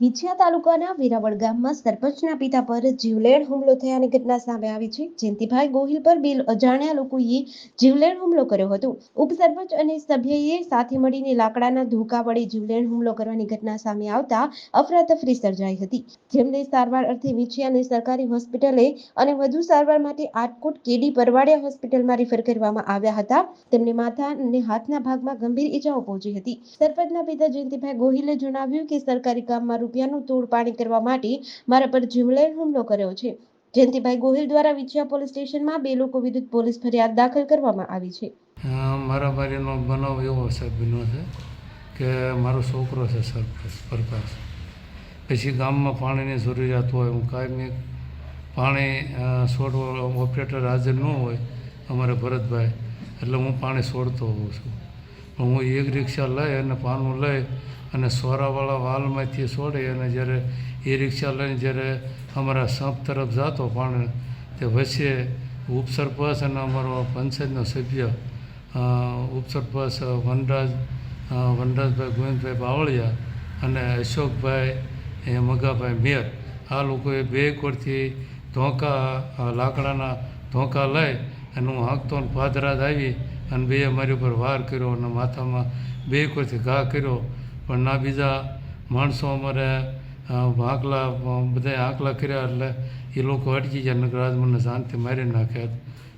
વિછિયા તાલુકાના વેરાવળ ગામમાં સરપંચના પિતા પર જીવલેણ હુમલો થયાની ઘટના સામે આવી છે. જયંતિભાઈ ગોહિલ પર બિલ અજાણ્યા લોકોએ જીવલેણ હુમલો કર્યો હતો. ઉપસરપંચ અને સભ્યએ સાથે મળીને લાકડાના ધોકા વડે જીવલેણ હુમલો કરવાની ઘટના સામે આવતા અફરાતફરી સર્જાઈ હતી. જેમને સારવાર અર્થે વિછિયાને સરકારી હોસ્પિટલે અને વધુ સારવાર માટે આટકોટ કેડી પરવાડિયા હોસ્પિટલમાં રિફર કરવામાં આવ્યા હતા. તેમને માથા અને હાથના ભાગમાં ગંભીર ઈજાઓ પહોંચી હતી. સરપંચના પિતા જયંતિભાઈ ગોહિલે જણાવ્યું કે સરકારી કામમાં રૂપિયાનું તોડ પાણી કરવા માટે મારા પર જીવલેણ હુમલો કર્યો છે. જયંતિભાઈ ગોહિલ દ્વારા વિછિયા પોલીસ સ્ટેશનમાં બે લોકો વિરુદ્ધ પોલીસ ફરિયાદ દાખલ કરવામાં આવી છે. મારા બારીનો બનાવ એવો છે બન્યો છે કે મારો છોકરો છે સરપંચ પ્રકાશ પછી ગામમાં પાણીની જરૂરિયાત હોય હું કાયમી પાણી અ, છોડવા ઓપરેટર હાજર ન હોય અમારે ભરતભાઈ એટલે હું પાણી છોડતો હોઉં છું. પણ હું એક રિક્ષા લઈ અને પાનું લઈ અને સોરાવાળા વાલમાંથી છોડી અને જ્યારે એ રિક્ષા લઈને જ્યારે અમારા સંપ તરફ જતો, પણ તે વચ્ચે ઉપસરપંચ અને અમારો પંચાયતનો સભ્ય ઉપસરપંચ વનરાજ વનરાજભાઈ, ગોવિંદભાઈ બાવળિયા અને અશોકભાઈ, એ મગાભાઈ મેર, આ લોકોએ બે કોરથી ધોકા લાકડાના ધોકા લઈ અને હું હાંકતો પાદરાત આવી અને બે મારી ઉપર વાર કર્યો અને માથામાં બે કોરથી ઘા કર્યો પણ ના બીજા માણસો અમારે હાંકલા આંકલા બધા આંકલા કર્યા એટલે એ લોકો અટકી ગયા નગર આજ મને શાંતિ મારી નાખ્યા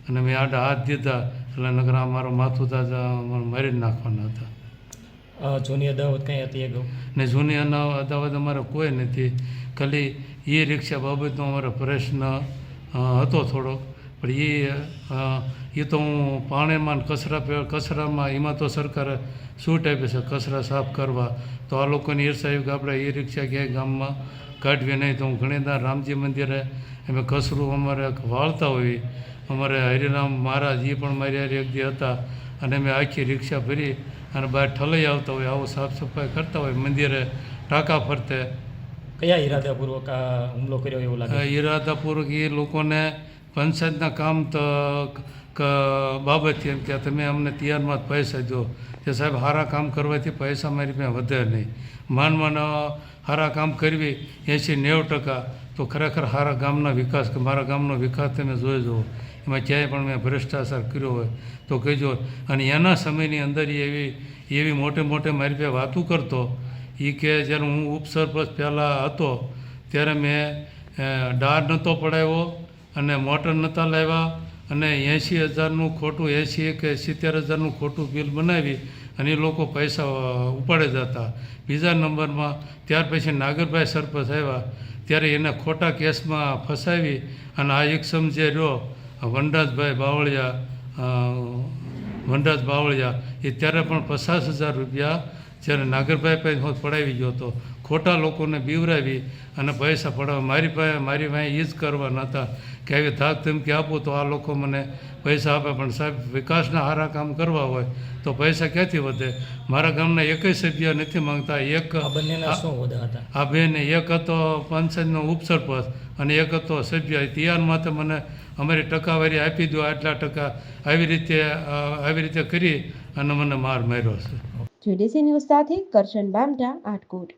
અને મેં આડા હાથ દીધા એટલે નગર અમારો મારું માથું તાજા અમારે મારી જ નાખવાના હતા. જૂની અદાવત કંઈ હતી અગાઉ ને જૂની અદાવત અમારે કોઈ નથી. ખાલી એ રિક્ષા બાબતનો અમારો પ્રશ્ન હતો થોડો પણ એ એ તો હું પાણીમાં કચરા કચરામાં એમાં તો સરકારે છૂટ આપે છે કચરા સાફ કરવા. તો આ લોકોની ઈર્ષા કે આપણે એ રિક્ષા ક્યાંય ગામમાં કાઢવી નહીં. તો હું ઘણી વાર રામજી મંદિરે અમે કચરું અમારે વાળતા હોઈએ અમારે હરિરામ મહારાજ એ પણ મારી હારી એક દી હતા અને અમે આખી રિક્ષા ભરી અને બહાર ઠલાઈ આવતા હોય આવો સાફ સફાઈ કરતા હોય મંદિરે ટાંકા ફરતે. કયા ઈરાદાપૂર્વક હુમલો કર્યો એવું લાગે? ઈરાદાપૂર્વક એ લોકોને પંચાયતના કામ તો બાબતથી એમ કે તમે અમને તૈયારમાં પૈસા દો. કે સાહેબ સારા કામ કરવાથી પૈસા મારી પાસે વધે નહીં. માન માન સારા કામ કરવી એંશી નેવું ટકા તો ખરેખર સારા ગામના વિકાસ, કે મારા ગામનો વિકાસ તમે જોઈ જુઓ. એમાં ક્યાંય પણ મેં ભ્રષ્ટાચાર કર્યો હોય તો કહેજો. અને એના સમયની અંદર એવી એવી મોટે મોટે મારી પાસે વાતું કરતો. એ કે જ્યારે હું ઉપસરપંચ પહેલાં હતો, ત્યારે મેં ડાર નહોતો પડાવ્યો. અને મોટર નહોતા લાવ્યા અને એંશી હજારનું ખોટું, એંશી કે સિત્તેર હજારનું ખોટું બિલ બનાવી અને એ લોકો પૈસા ઉપાડે જતા. બીજા નંબરમાં ત્યાર પછી નાગરભાઈ સરપંચ આવ્યા. ત્યારે એને ખોટા કેસમાં ફસાવી અને આ એક સમજે રહ્યો, વનરાજભાઈ બાવળિયા વનરાજ બાવળિયા, એ ત્યારે પણ પચાસ હજાર રૂપિયા જ્યારે નાગરભાઈ પાસે હું પડાવી ગયો હતો. ખોટા લોકોને બીવરાવી અને પૈસા પડાવવા. મારી પાસે મારી પાસે એ જ કરવા નહોતા કે આવી ધાક ધમકી આપું તો આ લોકો મને પૈસા આપે. પણ સાહેબ વિકાસના સારા કામ કરવા હોય તો પૈસા ક્યાંથી વધે? મારા ગામના એકય સભ્ય નથી માંગતા. એક આ હતા? બેન એક હતો પંચાયતનો ઉપસરપંચ અને એક હતો સભ્ય. તૈયાર માટે મને અમારી ટકાવારી આપી દો આટલા ટકા. આવી રીતે આવી રીતે કરી અને મને માર માર્યો છે. જેડીસી ન્યૂઝ સાથે કરશન બામટા આટકોટ